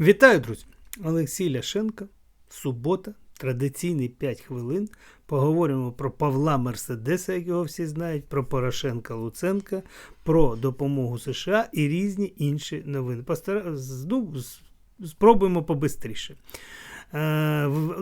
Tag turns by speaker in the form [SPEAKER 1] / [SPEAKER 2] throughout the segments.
[SPEAKER 1] Вітаю, друзі! Олексій Ляшенко. Субота, традиційні 5 хвилин. Поговоримо про Павла Мерседеса, як його всі знають, про Порошенка Луценка, про допомогу США і різні інші новини. Постар... ну, спробуємо побистріше. Е,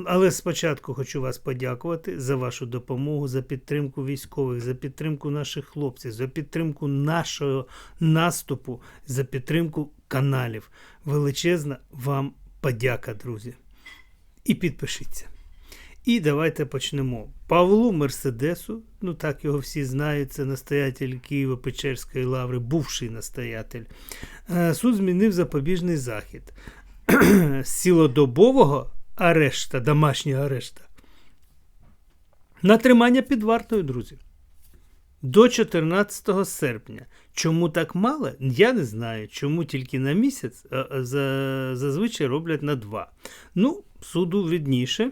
[SPEAKER 1] Але спочатку хочу вас подякувати за вашу допомогу, за підтримку військових, за підтримку наших хлопців, за підтримку нашого наступу, за підтримку каналів. Величезна вам подяка, друзі. І підпишіться. І давайте почнемо. Павлу Мерседесу, ну так його всі знають, це настоятель Києво-Печерської лаври, бувший настоятель. Е, Суд змінив запобіжний захід з цілодобового арешта, домашнього арешта. На тримання під вартою, друзі. До 14 серпня. Чому так мало? Я не знаю. Чому тільки на місяць зазвичай роблять на два. Ну, суду відніше.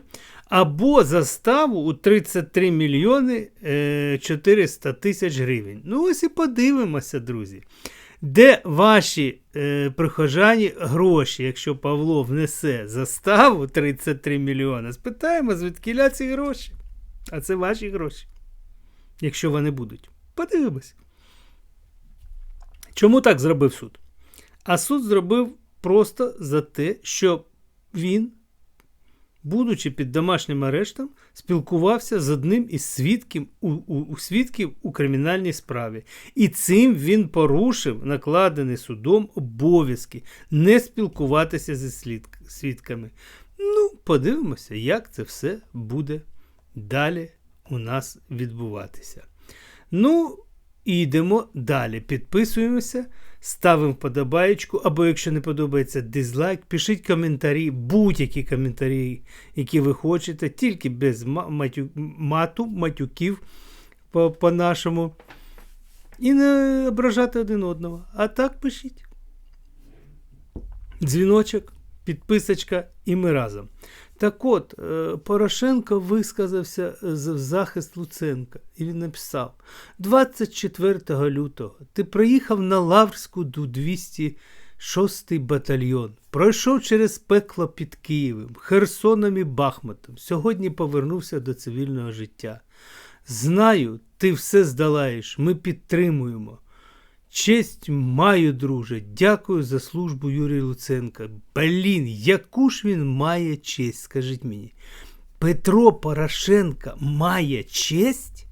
[SPEAKER 1] Або заставу у 33 мільйони е, 400 тисяч гривень. Ну, ось і подивимося, друзі. Де ваші е, прихожані гроші, якщо Павло внесе заставу 33 мільйони? Спитаємо, звідки ці гроші. А це ваші гроші якщо вони будуть. Подивимось. Чому так зробив суд? А суд зробив просто за те, що він, будучи під домашнім арештом, спілкувався з одним із свідків у, у, у свідків у кримінальній справі. І цим він порушив накладений судом обов'язки не спілкуватися зі слід- свідками. Ну, подивимося, як це все буде далі у нас відбуватися. Ну, і йдемо далі. Підписуємося, ставимо вподобаєчку, або якщо не подобається дизлайк, пишіть коментарі, будь-які коментарі, які ви хочете, тільки без матю, мату, матюків по- по-нашому. І не ображати один одного. А так пишіть. Дзвіночок, підписочка, і ми разом. Так от, е, Порошенко висказався в захист Луценка, і він написав: 24 лютого ти приїхав на Лаврську до 206 батальйон, пройшов через пекло під Києвом, Херсоном і Бахмутом. Сьогодні повернувся до цивільного життя. Знаю, ти все здолаєш, ми підтримуємо. Честь маю, друже. Дякую за службу Юрій Луценка. Блін, яку ж він має честь, скажіть мені. Петро Порошенка має честь?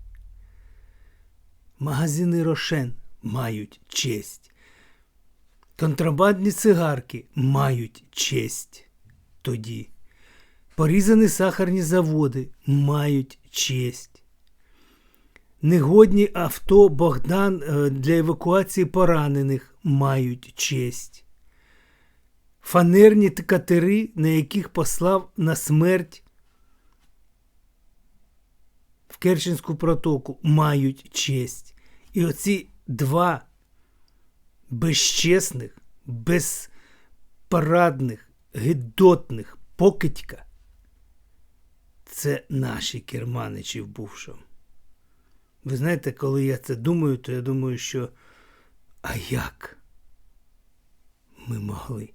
[SPEAKER 1] Магазини Рошен мають честь. Контрабандні цигарки мають честь. Тоді. Порізані сахарні заводи мають честь. Негодні авто Богдан е, для евакуації поранених мають честь. Фанерні катери, на яких послав на смерть в Керченську протоку, мають честь. І оці два безчесних, безпарадних, гидотних покидька це наші керманичі в бувшому. Ви знаєте, коли я це думаю, то я думаю, що а як ми могли?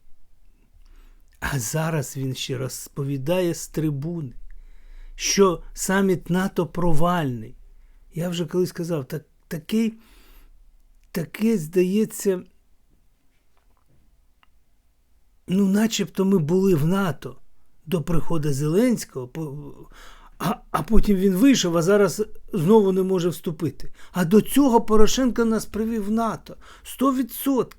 [SPEAKER 1] А зараз він ще розповідає з трибуни, що саміт НАТО провальний. Я вже колись казав, так, такий, таке, здається, ну, начебто ми були в НАТО до приходу Зеленського, а, а потім він вийшов, а зараз знову не може вступити. А до цього Порошенко нас привів НАТО. 100%.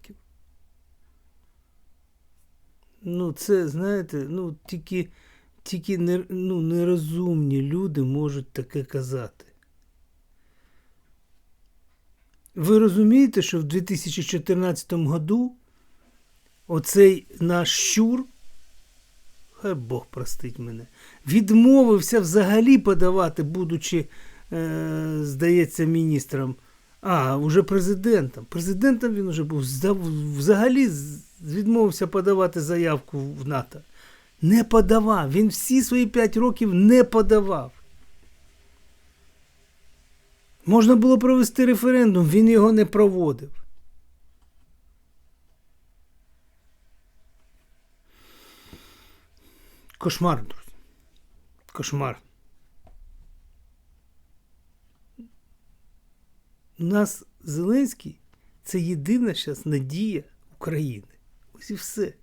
[SPEAKER 1] Ну, це, знаєте, ну, тільки, тільки не, ну, нерозумні люди можуть таке казати. Ви розумієте, що в 2014 году оцей наш щур хай Бог простить мене, відмовився взагалі подавати, будучи, е, здається, міністром, а, уже президентом. Президентом він вже був, взагалі відмовився подавати заявку в НАТО. Не подавав. Він всі свої п'ять років не подавав. Можна було провести референдум, він його не проводив. Кошмар, друзі. Кошмар. У нас Зеленський це єдина зараз надія України. Ось і все.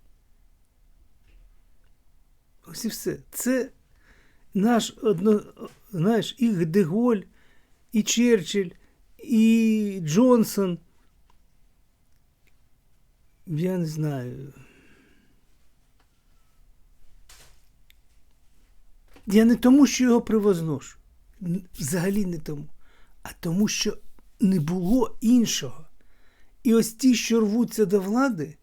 [SPEAKER 1] Ось і все. Це наш одно, знаєш, і Деголь, і Черчилль, і Джонсон. Я не знаю. Я не тому, що його привозношу. Взагалі не тому. А тому, що не було іншого. І ось ті, що рвуться до влади,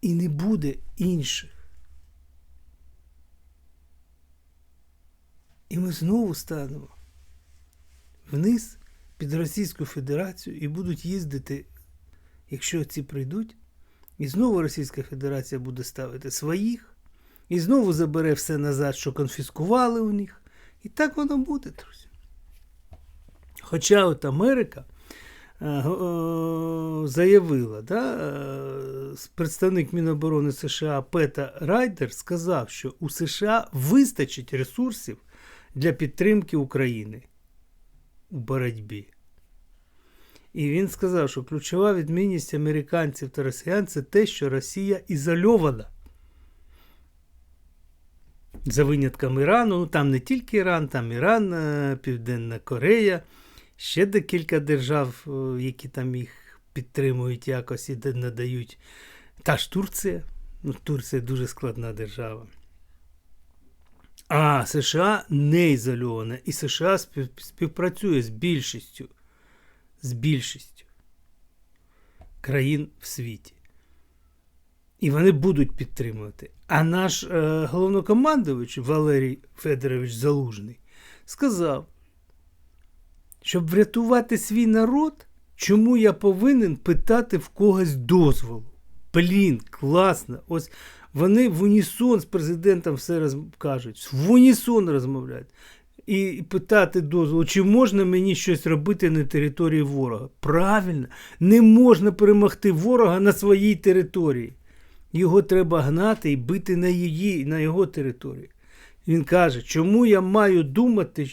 [SPEAKER 1] і не буде інших. І ми знову станемо вниз під Російську Федерацію і будуть їздити, якщо ці прийдуть, і знову Російська Федерація буде ставити своїх, і знову забере все назад, що конфіскували у них. І так воно буде, друзі. Хоча от Америка е, е, заявила, да, е, представник Міноборони США Пета Райдер сказав, що у США вистачить ресурсів для підтримки України у боротьбі. І він сказав, що ключова відмінність американців та росіян це те, що Росія ізольована. За винятком Ірану, ну там не тільки Іран, там Іран, е, Південна Корея, ще декілька держав, е, які там їх підтримують якось і надають. Та ж Турція. Ну, Турція дуже складна держава. А США не ізольована. І США співпрацює з більшістю. З більшістю країн в світі. І вони будуть підтримувати. А наш е, головнокомандувач Валерій Федорович Залужний сказав, щоб врятувати свій народ, чому я повинен питати в когось дозволу. Блін, класно. Ось вони в унісон з президентом все роз... кажуть, в унісон розмовляють. І питати дозволу, чи можна мені щось робити на території ворога. Правильно, не можна перемогти ворога на своїй території. Його треба гнати і бити на, її, на його території. Він каже, чому я маю думати,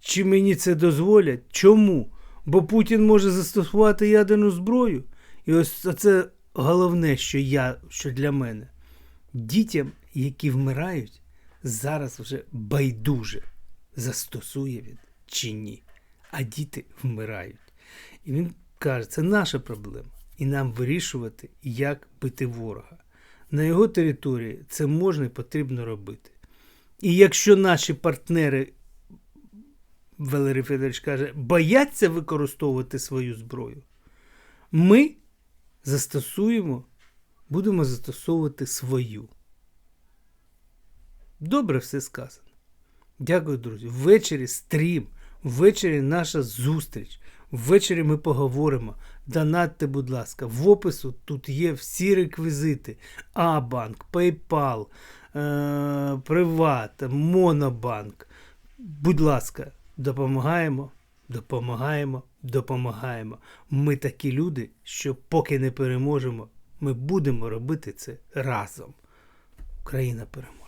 [SPEAKER 1] чи мені це дозволять? Чому? Бо Путін може застосувати ядерну зброю. І ось це головне, що я, що для мене. Дітям, які вмирають, зараз вже байдуже застосує він чи ні. А діти вмирають. І він каже, це наша проблема. І нам вирішувати, як бити ворога. На його території це можна і потрібно робити. І якщо наші партнери, Валерій Федорович каже, бояться використовувати свою зброю, ми застосуємо, будемо застосовувати свою. Добре все сказано. Дякую, друзі. Ввечері стрім, ввечері наша зустріч. Ввечері ми поговоримо. Донатьте, будь ласка, в опису тут є всі реквізити: А-банк, PayPal, е- Приват, Монобанк. Будь ласка, допомагаємо, допомагаємо, допомагаємо. Ми такі люди, що поки не переможемо, ми будемо робити це разом. Україна переможе.